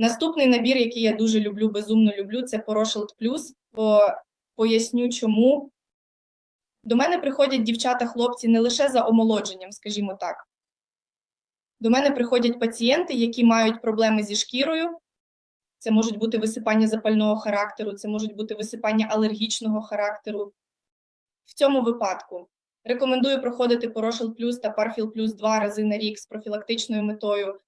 Наступний набір, який я дуже люблю, безумно люблю, це Порошелт Плюс. По, поясню чому. До мене приходять дівчата-хлопці не лише за омолодженням, скажімо так. До мене приходять пацієнти, які мають проблеми зі шкірою. Це можуть бути висипання запального характеру, це можуть бути висипання алергічного характеру. В цьому випадку рекомендую проходити Порошел Плюс та Парфіл Плюс два рази на рік з профілактичною метою.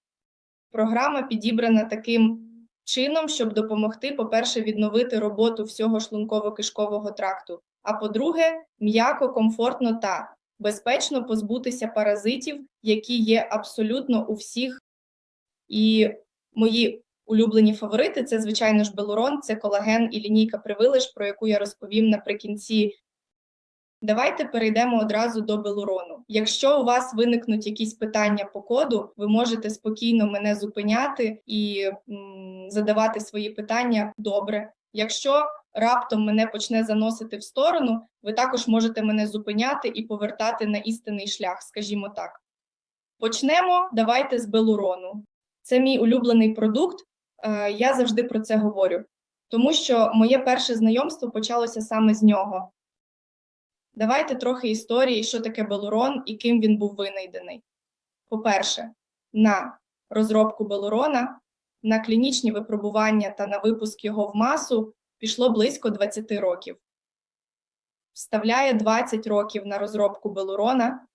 Програма підібрана таким чином, щоб допомогти, по-перше, відновити роботу всього шлунково-кишкового тракту. А по-друге, м'яко, комфортно та безпечно позбутися паразитів, які є абсолютно у всіх. І мої улюблені фаворити це, звичайно ж, белурон, це колаген і лінійка привилиш, про яку я розповім наприкінці. Давайте перейдемо одразу до белурону. Якщо у вас виникнуть якісь питання по коду, ви можете спокійно мене зупиняти і м, задавати свої питання добре. Якщо раптом мене почне заносити в сторону, ви також можете мене зупиняти і повертати на істинний шлях, скажімо так. Почнемо давайте з белурону. Це мій улюблений продукт. е, Я завжди про це говорю, тому що моє перше знайомство почалося саме з нього. Давайте трохи історії, що таке белурон і ким він був винайдений. По-перше, на розробку белурона, на клінічні випробування та на випуск його в масу пішло близько 20 років. Вставляє 20 років на розробку белурона.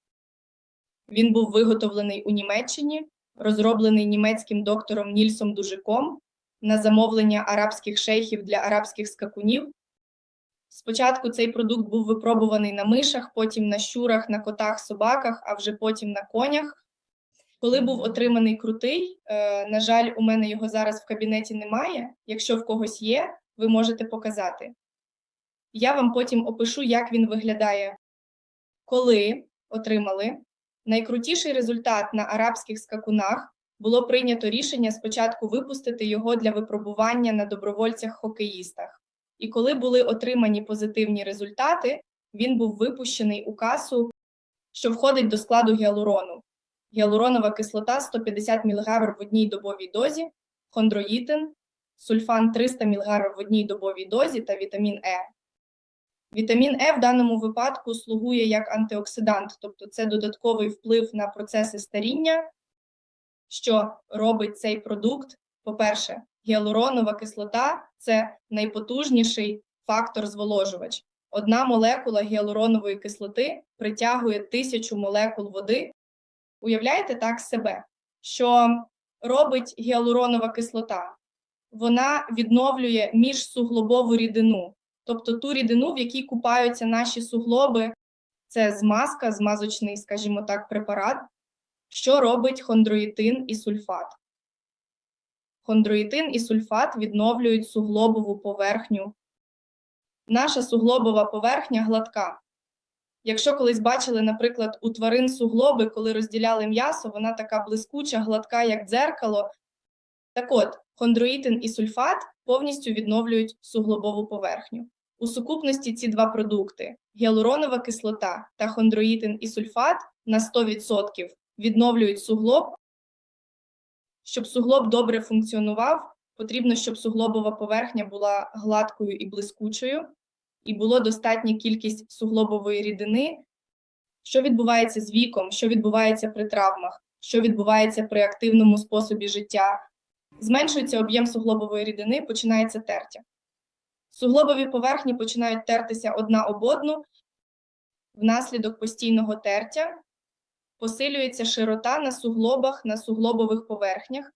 Він був виготовлений у Німеччині, розроблений німецьким доктором Нільсом Дужиком на замовлення арабських шейхів для арабських скакунів. Спочатку цей продукт був випробуваний на мишах, потім на щурах, на котах, собаках, а вже потім на конях. Коли був отриманий крутий, е, на жаль, у мене його зараз в кабінеті немає. Якщо в когось є, ви можете показати. Я вам потім опишу, як він виглядає. Коли отримали найкрутіший результат на арабських скакунах, було прийнято рішення спочатку випустити його для випробування на добровольцях-хокеїстах. І коли були отримані позитивні результати, він був випущений у касу, що входить до складу гіалурону. Гіалуронова кислота 150 мг в одній добовій дозі, хондроїтин, сульфан 300 мг в одній добовій дозі та вітамін Е. Вітамін Е в даному випадку слугує як антиоксидант, тобто це додатковий вплив на процеси старіння, що робить цей продукт, по-перше, гіалуронова кислота це найпотужніший фактор-зволожувач. Одна молекула гіалуронової кислоти притягує тисячу молекул води. Уявляєте так себе, що робить гіалуронова кислота? Вона відновлює міжсуглобову рідину, тобто ту рідину, в якій купаються наші суглоби, це змазка, змазочний, скажімо так, препарат, що робить хондроїтин і сульфат. Хондроїтин і сульфат відновлюють суглобову поверхню. Наша суглобова поверхня гладка. Якщо колись бачили, наприклад, у тварин суглоби, коли розділяли м'ясо, вона така блискуча, гладка, як дзеркало. Так от, хондроїтин і сульфат повністю відновлюють суглобову поверхню. У сукупності ці два продукти гіалуронова кислота та хондроїтин і сульфат на 100% відновлюють суглоб. Щоб суглоб добре функціонував, потрібно, щоб суглобова поверхня була гладкою і блискучою, і було достатня кількість суглобової рідини. Що відбувається з віком, що відбувається при травмах, що відбувається при активному способі життя. Зменшується об'єм суглобової рідини, починається тертя. Суглобові поверхні починають тертися одна об одну. Внаслідок постійного тертя посилюється широта на суглобах, на суглобових поверхнях,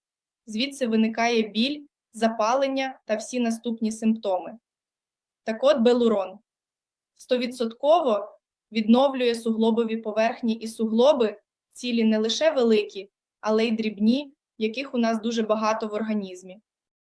звідси виникає біль, запалення та всі наступні симптоми. Так от белурон стовідсотково відновлює суглобові поверхні і суглоби, цілі не лише великі, але й дрібні, яких у нас дуже багато в організмі.